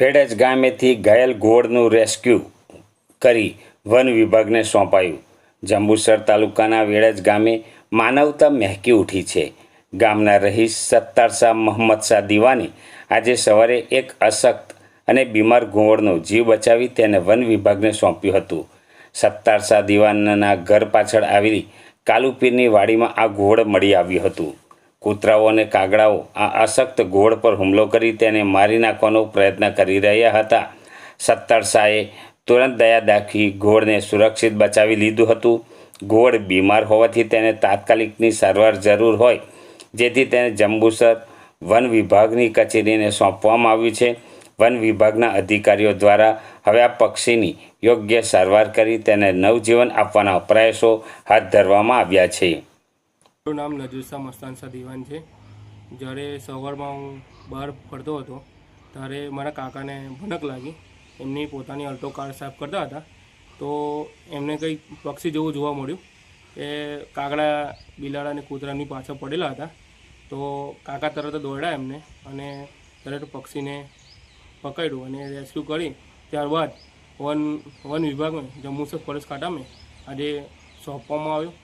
ફેડજ ગામેથી ઘાયલ ઘોડનું રેસ્ક્યુ કરી વન વિભાગને સોંપાયું. જંબુસર તાલુકાના વેડજ ગામે માનવતા મહેકી ઉઠી છે. ગામના રહીશ સત્તાર શાહ મોહમ્મદ શાહ દીવાની આજે સવારે એક અશક્ત અને બીમાર ઘોડનો જીવ બચાવી તેને વન વિભાગને સોંપ્યું હતું. સત્તાર શાહ દીવાનના ઘર પાછળ આવેલી કાલુપીરની વાડીમાં આ ઘોડ મળી આવ્યું હતું. કૂતરાઓ અને કાગડાઓ આ અશક્ત ઘોડ પર હુમલો કરી તેને મારી નાખવાનો પ્રયત્ન કરી રહ્યા હતા. સત્તર શાહે તુરંત દયા દાખવી ઘોડને સુરક્ષિત બચાવી લીધું હતું. ઘોડ બીમાર હોવાથી તેને તાત્કાલિકની સારવાર જરૂર હોય, જેથી તેને જંબુસર વન વિભાગની કચેરીને સોંપવામાં આવ્યું છે. વન વિભાગના અધિકારીઓ દ્વારા હવે આ પક્ષીની યોગ્ય સારવાર કરી તેને નવજીવન આપવાના પ્રયાસો હાથ ધરવામાં આવ્યા છે. મારું નામ નજુસા મસ્તાન શાહ દિવાન છે. જ્યારે સવારમાં હું બહાર ફરતો હતો, ત્યારે મારા કાકાને ભનક લાગી. એમની પોતાની અલ્ટો કાર સાફ કરતા હતા. તો એમને કંઈક પક્ષી જેવું જોવા મળ્યું એ કાગડા, બિલાડા અને કૂતરાની પાછળ પડેલા હતા. તો કાકા તરત દોડ્યા એમને અને તરત પક્ષીને પકડ્યું અને રેસ્ક્યુ કરી. ત્યારબાદ વન વન વિભાગમાં જમ્મુસર ફોરેસ્ટ ખાતામાં આજે સોંપવામાં આવ્યો.